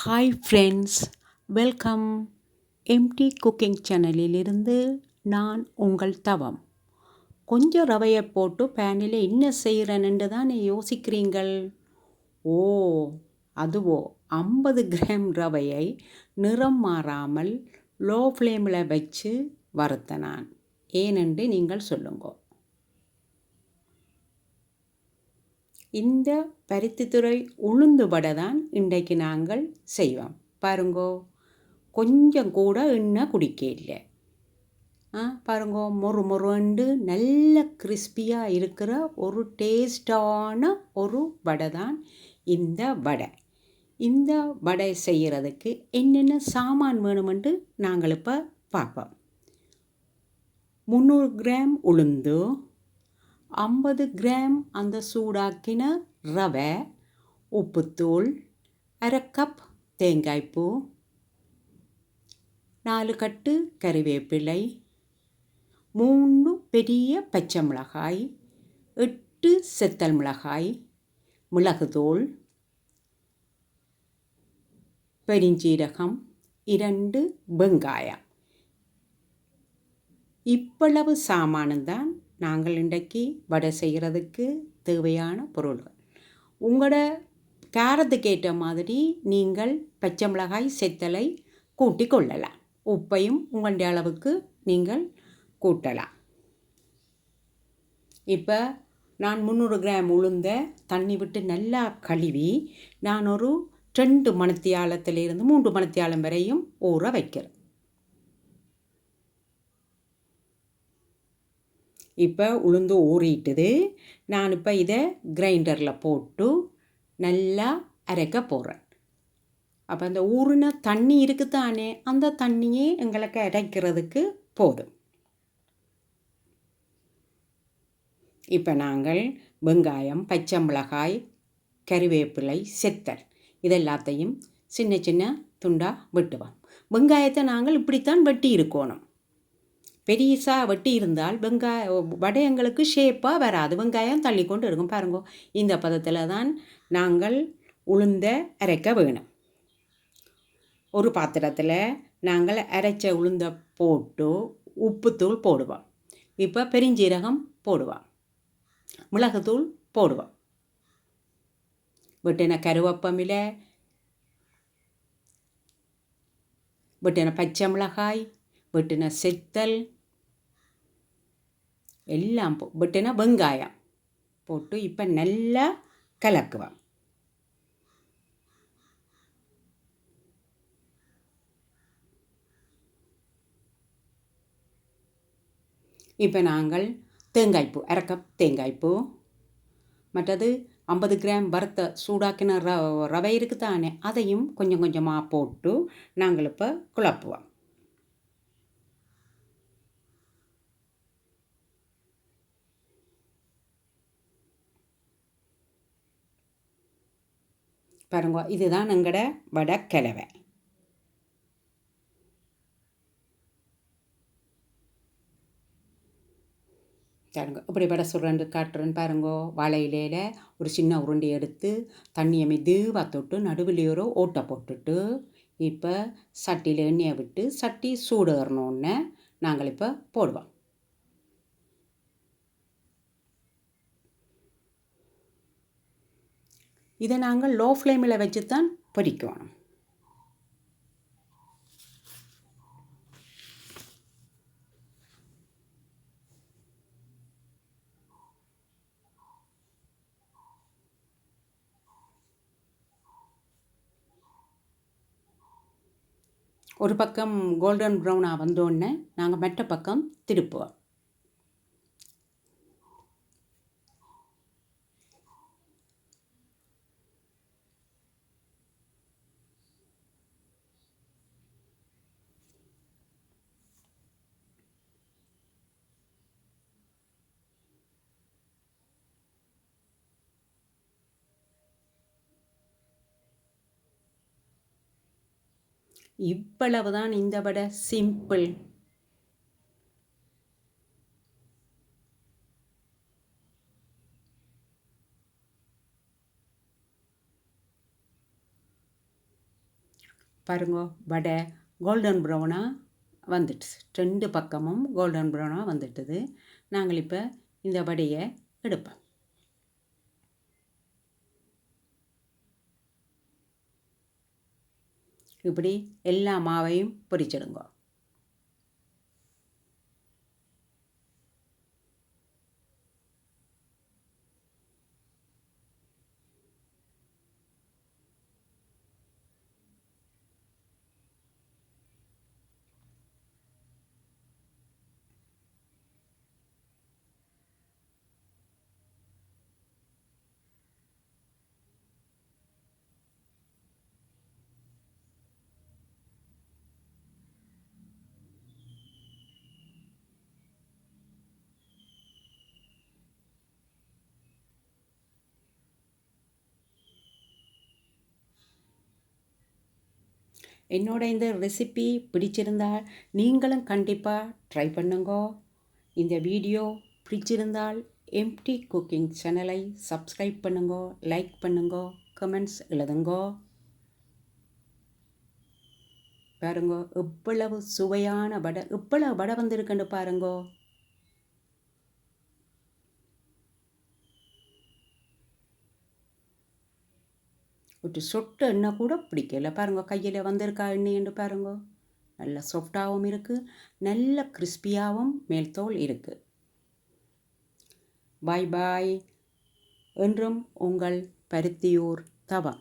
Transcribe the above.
Hi friends welcome MD cooking சேனலிலிருந்து நான் உங்கள் தவம். கொஞ்சம் ரவையை போட்டு பேனில் என்ன செய்கிறேன்னு தானே யோசிக்கிறீங்கள்? ஓ அதுவோ ஐம்பது கிராம் ரவையை நிறம் மாறாமல் லோ ஃப்ளேமில் வச்சு வறுத்தனான் ஏனென்று நீங்கள் சொல்லுங்க. இந்த பருத்தித்துறை உளுந்து வடை தான் இன்றைக்கு நாங்கள் செய்வோம். பாருங்கோ கொஞ்சம் கூட எண்ணெய் குடிக்க இல்லை. ஆ பாருங்கோ மொறு மொறுண்டு நல்ல கிறிஸ்பியாக இருக்கிற ஒரு டேஸ்டான ஒரு வடை தான் இந்த வடை. இந்த வடை செய்கிறதுக்கு என்னென்ன சாமான் வேணுமென்று நாங்கள் இப்போ பார்ப்போம். முந்நூறு கிராம் உளுந்து ஐம்பது கிராம் அந்த சூடாக்கின ரவை உப்புத்தூள் அரை கப் தேங்காய்ப்பூ நாலு கட்டு கறிவேப்பிலை மூணு பெரிய பச்சை மிளகாய் எட்டு செத்தல் மிளகாய் மிளகுதூள் பெருஞ்சீரகம் இரண்டு வெங்காயம். இவ்வளவு சாமானந்தான் நாங்கள் இன்றைக்கு வடை செய்கிறதுக்கு தேவையான பொருள்கள். உங்களோட காரத்துக்கு ஏற்ற மாதிரி நீங்கள் பச்சை மிளகாய் செத்தலை கூட்டி கொள்ளலாம். உப்பையும் உங்களுடைய அளவுக்கு நீங்கள் கூட்டலாம். இப்போ நான் முந்நூறு கிராம் உளுந்த தண்ணி விட்டு நல்லா கழுவி நான் ஒரு ரெண்டு மணத்தியாலத்திலிருந்து மூன்று மணத்தியாலம் வரையும் ஊற வைக்கிறேன். இப்போ உளுந்து ஊறிட்டுது. நான் இப்போ இதை கிரைண்டரில் போட்டு நல்லா அரைக்க போகிறேன் அப்போ அந்த ஊறின தண்ணி இருக்குதானே அந்த தண்ணியே எங்களுக்கு அரைக்கிறதுக்கு போதும். இப்போ நாங்கள் வெங்காயம் பச்சை மிளகாய் கறிவேப்பிலை செத்தல் இதெல்லாத்தையும் சின்ன சின்ன துண்டாக வெட்டுவோம். வெங்காயத்தை நாங்கள் இப்படித்தான் வெட்டி இருக்கணும் பெரியசாக வெட்டி இருந்தால் வெங்காய வடையங்களுக்கு ஷேப்பாக வராது. வெங்காயம் தள்ளி கொண்டு இருக்கும். பாருங்க இந்த பதத்தில் தான் நாங்கள் உளுந்த அரைக்க வேணும். ஒரு பாத்திரத்தில் நாங்கள் அரைச்ச உளுந்த போட்டு உப்புத்தூள் போடுவோம். இப்போ பெருஞ்சீரகம் போடுவோம். மிளகுத்தூள் போடுவோம். வெட்டின கருவேப்பமில வெட்டின பச்சை மிளகாய் வெட்டின செத்தல் எல்லாம் போ வெட்டின வெங்காயம் போட்டு இப்போ நல்லா கலக்குவோம். இப்போ நாங்கள் தேங்காய்ப்பூ அரை தேங்காய்ப்பூ மற்றது ஐம்பது கிராம் வறுத்த சூடாக்கின ர ரவை இருக்குது தானே அதையும் கொஞ்சம் கொஞ்சமாக போட்டு நாங்கள் இப்போ குழப்புவோம். பாருங்க இதுதான் எங்களோட வடை கிழவை பாருங்க இப்படி வடை சுருண்டு காட்டுறேன்னு பாருங்கோ வாழை இலையில் ஒரு சின்ன உருண்டை எடுத்து தண்ணியை மெதுவாக தொட்டு நடுவில் ஒரு ஓட்டை போட்டுட்டு இப்போ சட்டியில் எண்ணெயை விட்டு சட்டி சூடு ஏறணுன்னு நாங்கள் இப்போ போடுவோம். இதை நாங்கள் லோ ஃப்ளேமில் வச்சு தான் பொரிக்கணும் ஒரு பக்கம் கோல்டன் ப்ரௌனாக வந்தோடனே நாங்கள் மெட்ட பக்கம் திருப்புவோம். இவ்வளவுதான் இந்த வடை சிம்பிள். பாருங்க வடை கோல்டன் ப்ரௌனாக வந்துட்டு ரெண்டு பக்கமும் கோல்டன் ப்ரௌனாக வந்துட்டுது. நாங்கள் இப்போ இந்த வடையை எடுப்போம். இப்படி எல்லா மாவையும் பொரிச்சிடுங்க. என்னோட இந்த ரெசிபி பிடிச்சிருந்தால் நீங்களும் கண்டிப்பாக ட்ரை பண்ணுங்க. இந்த வீடியோ பிடிச்சிருந்தால் எம்டி குக்கிங் சேனலை சப்ஸ்கிரைப் பண்ணுங்க லைக் பண்ணுங்க கமெண்ட்ஸ் எழுதுங்க. பாருங்க எவ்வளவு சுவையான வடை எவ்வளவு வடை வந்திருக்குன்னு பாருங்கோ. ஒரு சொட்டு எண்ணெய் கூட பிடிக்கல. பாருங்க கையில் வந்திருக்கா எண்ணெய்ன்னு பாருங்க. நல்ல சாஃப்டாகவும் இருக்குது நல்ல கிறிஸ்பியாகவும் மேல்தோல் இருக்குது பாய் பாய் என்றும் உங்கள் பருத்தியூர் தவம்.